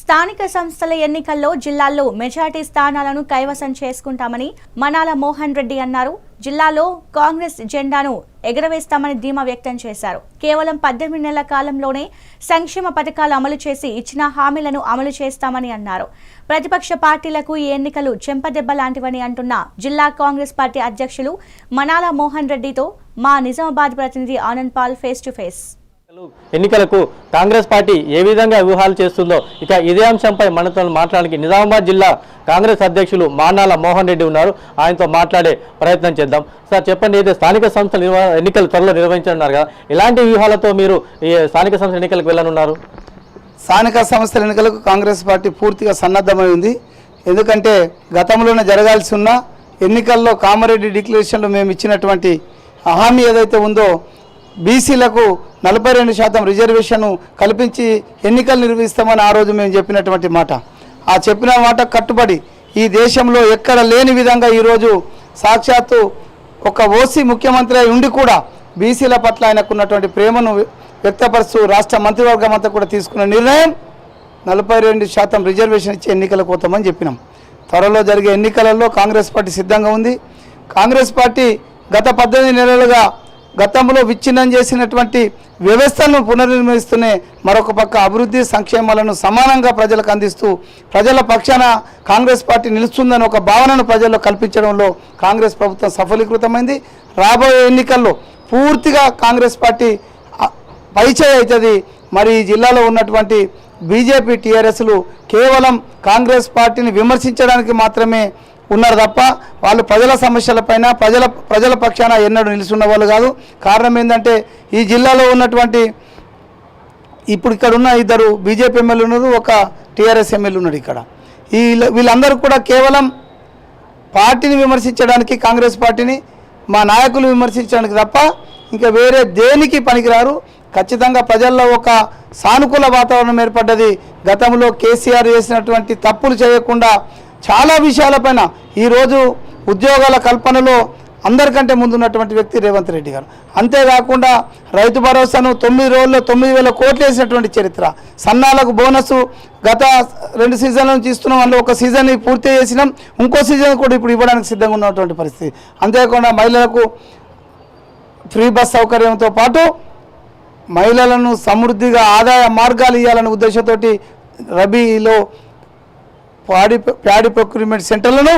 స్థానిక సంస్థల ఎన్నికల్లో జిల్లాల్లో మెజార్టీ స్థానాలను కైవసం చేసుకుంటామని మనాల మోహన్ రెడ్డి అన్నారు. జిల్లాలో కాంగ్రెస్ జెండాను ఎగరవేస్తామని ధీమా వ్యక్తం చేశారు. కేవలం పద్దెనిమిది నెలల కాలంలోనే సంక్షేమ పథకాలు అమలు చేసి ఇచ్చిన హామీలను అమలు చేస్తామని అన్నారు. ప్రతిపక్ష పార్టీలకు ఈ ఎన్నికలు చెంపదెబ్బ లాంటివని అంటున్న జిల్లా కాంగ్రెస్ పార్టీ అధ్యక్షులు మనాల మోహన్ రెడ్డితో మా నిజామాబాద్ ప్రతినిధి Anand Paul face to face. ఎన్నికలకు కాంగ్రెస్ పార్టీ ఏ విధంగా వ్యూహాలు చేస్తుందో ఇక ఇదే అంశంపై మనతో మాట్లాడడానికి నిజామాబాద్ జిల్లా కాంగ్రెస్ అధ్యక్షులు మానాల మోహన్ రెడ్డి ఉన్నారు. ఆయనతో మాట్లాడే ప్రయత్నం చేద్దాం. సార్ చెప్పండి అయితే స్థానిక సంస్థల ఎన్నికలు త్వరలో నిర్వహించనున్నారు కదా ఎలాంటి వ్యూహాలతో మీరు ఈ స్థానిక సంస్థల ఎన్నికలకు వెళ్ళనున్నారు? స్థానిక సంస్థల ఎన్నికలకు కాంగ్రెస్ పార్టీ పూర్తిగా సన్నద్ధమై ఉంది. ఎందుకంటే గతంలోనే జరగాల్సి ఉన్న ఎన్నికల్లో కామారెడ్డి డిక్లరేషన్లో మేము ఇచ్చినటువంటి హామీ ఏదైతే ఉందో బీసీలకు నలభై రెండు శాతం రిజర్వేషన్ కల్పించి ఎన్నికలు నిర్వహిస్తామని ఆ రోజు మేము చెప్పినటువంటి మాట. ఆ చెప్పిన మాట కట్టుబడి ఈ దేశంలో ఎక్కడ లేని విధంగా ఈరోజు సాక్షాత్తు ఒక ఓసీ ముఖ్యమంత్రి అయి ఉండి కూడా బీసీల పట్ల ఆయనకున్నటువంటి ప్రేమను వ్యక్తపరుస్తూ రాష్ట్ర మంత్రివర్గం అంతా కూడా తీసుకున్న నిర్ణయం నలభై రెండు శాతం రిజర్వేషన్ ఇచ్చి ఎన్నికలకు పోతామని చెప్పినాం. త్వరలో జరిగే ఎన్నికలలో కాంగ్రెస్ పార్టీ సిద్ధంగా ఉంది. కాంగ్రెస్ పార్టీ గత పద్దెనిమిది నెలలుగా గతంలో విచ్ఛిన్నం చేసినటువంటి వ్యవస్థను పునర్నిర్మిస్తూనే మరొక పక్క అభివృద్ధి సంక్షేమాలను సమానంగా ప్రజలకు అందిస్తూ ప్రజల పక్షాన కాంగ్రెస్ పార్టీ నిలుస్తుందని ఒక భావనను ప్రజల్లో కల్పించడంలో కాంగ్రెస్ ప్రభుత్వం సఫలీకృతమైంది. రాబోయే ఎన్నికల్లో పూర్తిగా కాంగ్రెస్ పార్టీ పైచే పరిచయం అవుతుంది. మరి ఈ జిల్లాలో ఉన్నటువంటి బీజేపీ టీఆర్ఎస్లు కేవలం కాంగ్రెస్ పార్టీని విమర్శించడానికి మాత్రమే ఉన్నారు తప్ప వాళ్ళు ప్రజల సమస్యలపైన ప్రజల ప్రజల పక్షాన ఎన్నడూ నిలుచున్న వాళ్ళు కాదు. కారణం ఏంటంటే ఈ జిల్లాలో ఉన్నటువంటి ఇప్పుడు ఇక్కడ ఉన్న ఇద్దరు బీజేపీ ఎమ్మెల్యే ఉన్నారు ఒక టీఆర్ఎస్ ఎమ్మెల్యే ఉన్నాడు ఇక్కడ. ఈ వీళ్ళందరూ కూడా కేవలం పార్టీని విమర్శించడానికి కాంగ్రెస్ పార్టీని మా నాయకులు విమర్శించడానికి తప్ప ఇంకా వేరే దేనికి పనికిరారు. ఖచ్చితంగా ప్రజల్లో ఒక సానుకూల వాతావరణం ఏర్పడ్డది. గతంలో కేసీఆర్ చేసినటువంటి తప్పులు చేయకుండా చాలా విషయాలపైన ఈరోజు ఉద్యోగాల కల్పనలో అందరికంటే ముందున్నటువంటి వ్యక్తి రేవంత్ రెడ్డి గారు. అంతేకాకుండా రైతు భరోసాను తొమ్మిది రోజుల్లో తొమ్మిది వేల కోట్లు వేసినటువంటి చరిత్ర. సన్నాలకు బోనస్ గత రెండు సీజన్ల నుంచి ఇస్తున్నాం అందులో ఒక సీజన్ పూర్తి చేసినాం ఇంకో సీజన్ కూడా ఇప్పుడు ఇవ్వడానికి సిద్ధంగా ఉన్నటువంటి పరిస్థితి. అంతేకాకుండా మహిళలకు ఫ్రీ బస్ సౌకర్యంతో పాటు మహిళలను సమృద్ధిగా ఆదాయ మార్గాలు ఇవ్వాలనే ఉద్దేశంతో రబీలో పాడి ప్యాడీ ప్రొక్యూర్మెంట్ సెంటర్లను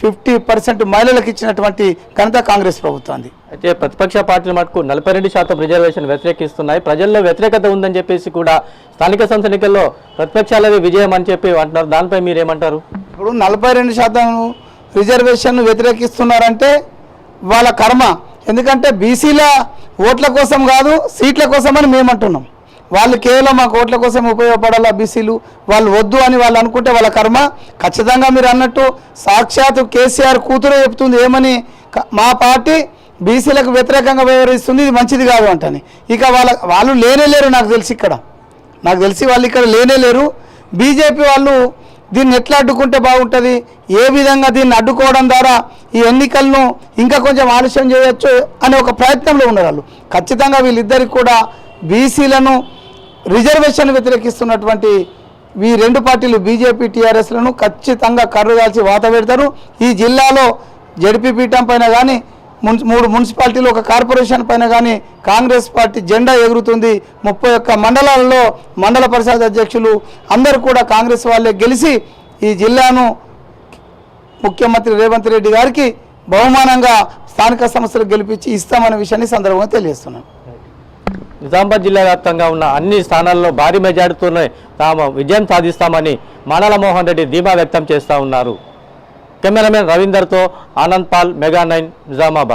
ఫిఫ్టీ పర్సెంట్ మహిళలకు ఇచ్చినటువంటి ఘనత కాంగ్రెస్ ప్రభుత్వాన్ని అయితే ప్రతిపక్ష పార్టీల మటుకు నలభై రెండు శాతం రిజర్వేషన్ వ్యతిరేకిస్తున్నాయి. ప్రజల్లో వ్యతిరేకత ఉందని చెప్పేసి కూడా స్థానిక సంస్థ ఎన్నికల్లో ప్రతిపక్షాలది విజయం అని చెప్పి అంటున్నారు. దానిపై మీరేమంటారు? ఇప్పుడు నలభై రెండు శాతం రిజర్వేషన్ వ్యతిరేకిస్తున్నారంటే వాళ్ళ కర్మ. ఎందుకంటే బీసీల ఓట్ల కోసం కాదు సీట్ల కోసమని మేము అంటున్నాం వాళ్ళు కేవలం మా కోట్ల కోసం ఉపయోగపడాలా బీసీలు? వాళ్ళు వద్దు అని వాళ్ళు అనుకుంటే వాళ్ళ కర్మ? ఖచ్చితంగా మీరు అన్నట్టు సాక్షాత్ కేసీఆర్ కూతురే చెప్తుంది ఏమని? మా పార్టీ బీసీలకు వ్యతిరేకంగా వ్యవహరిస్తుంది ఇది మంచిది కాదు అంటని. ఇక వాళ్ళ వాళ్ళు లేనే లేరు నాకు తెలిసి ఇక్కడ. నాకు తెలిసి వాళ్ళు ఇక్కడ లేనే లేరు. బీజేపీ వాళ్ళు దీన్ని ఎట్లా అడ్డుకుంటే బాగుంటుంది? ఏ విధంగా దీన్ని అడ్డుకోవడం ద్వారా ఈ ఎన్నికలను ఇంకా కొంచెం ఆలస్యం చేయొచ్చు అనే ఒక ప్రయత్నంలో ఉన్నారు వాళ్ళు. ఖచ్చితంగా వీళ్ళిద్దరికి కూడా బీసీలను రిజర్వేషన్ వ్యతిరేకిస్తున్నటువంటి ఈ రెండు పార్టీలు బీజేపీ టీఆర్ఎస్లను ఖచ్చితంగా కర్రు కాల్చి వాత పెడతారు. ఈ జిల్లాలో జడ్పీ పీఠం పైన కానీ మున్సి మూడు మున్సిపాలిటీలు ఒక కార్పొరేషన్ పైన కానీ కాంగ్రెస్ పార్టీ జెండా ఎగురుతుంది. ముప్పై ఒక్క మండలాల్లో మండల పరిషత్ అధ్యక్షులు అందరూ కూడా కాంగ్రెస్ వాళ్ళే గెలిచి ఈ జిల్లాను ముఖ్యమంత్రి రేవంత్ రెడ్డి గారికి బహుమానంగా స్థానిక సంస్థలు గెలిపించి ఇస్తామనే విషయాన్ని సందర్భంగా తెలియజేస్తున్నాను. నిజామాబాద్ జిల్లా వ్యాప్తంగా ఉన్న అన్ని స్థానాల్లో భారీ మెజార్టీతోనే తాము విజయం సాధిస్తామని మానల మోహన్ రెడ్డి ధీమా వ్యక్తం చేస్తూ ఉన్నారు. కెమెరామెన్ రవీందర్తో Anand Paul mega nine Nizamabad.